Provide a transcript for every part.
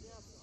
Понятно.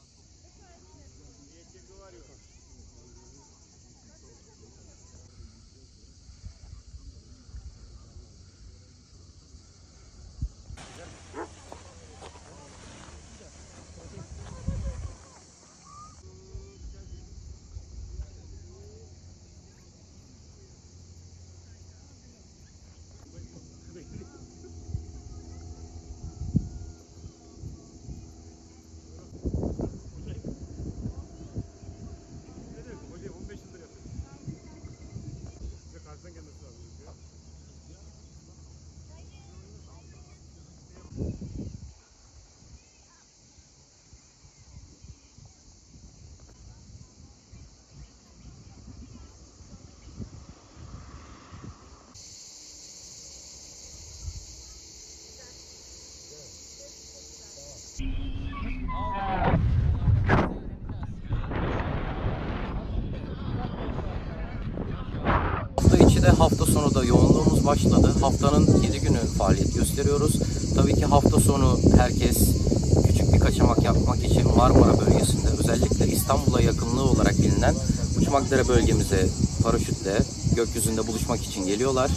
Hafta içi de hafta sonu da yoğunluğumuz başladı. Haftanın 7 günü faaliyet gösteriyoruz. Tabii ki hafta sonu herkes küçük bir kaçamak yapmak için Marmara bölgesinde özellikle İstanbul'a yakınlığı olarak bilinen Uçmakdere bölgemize paraşütle gökyüzünde buluşmak için geliyorlar.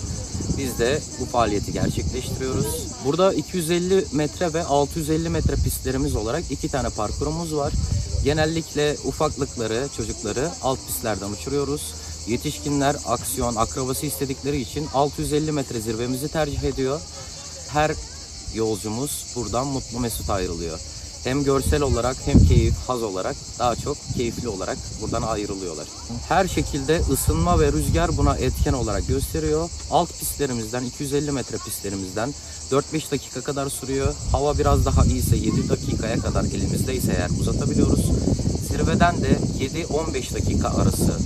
Biz de bu faaliyeti gerçekleştiriyoruz. Burada 250 metre ve 650 metre pistlerimiz olarak iki tane parkurumuz var. Genellikle ufaklıkları, çocukları alt pistlerden uçuruyoruz. Yetişkinler aksiyon, akrobasi istedikleri için 650 metre zirvemizi tercih ediyor. Her yolcumuz buradan mutlu mesut ayrılıyor. Hem görsel olarak hem keyif, haz olarak daha çok keyifli olarak buradan ayrılıyorlar. Her şekilde ısınma ve rüzgar buna etken olarak gösteriyor. Alt pistlerimizden 250 metre pistlerimizden 4-5 dakika kadar sürüyor. Hava biraz daha iyiyse 7 dakikaya kadar elimizdeyse eğer uzatabiliyoruz. Zirveden de 7-15 dakika arası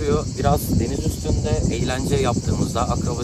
sürüyor. Biraz deniz üstünde eğlence yaptığımızda akrobasi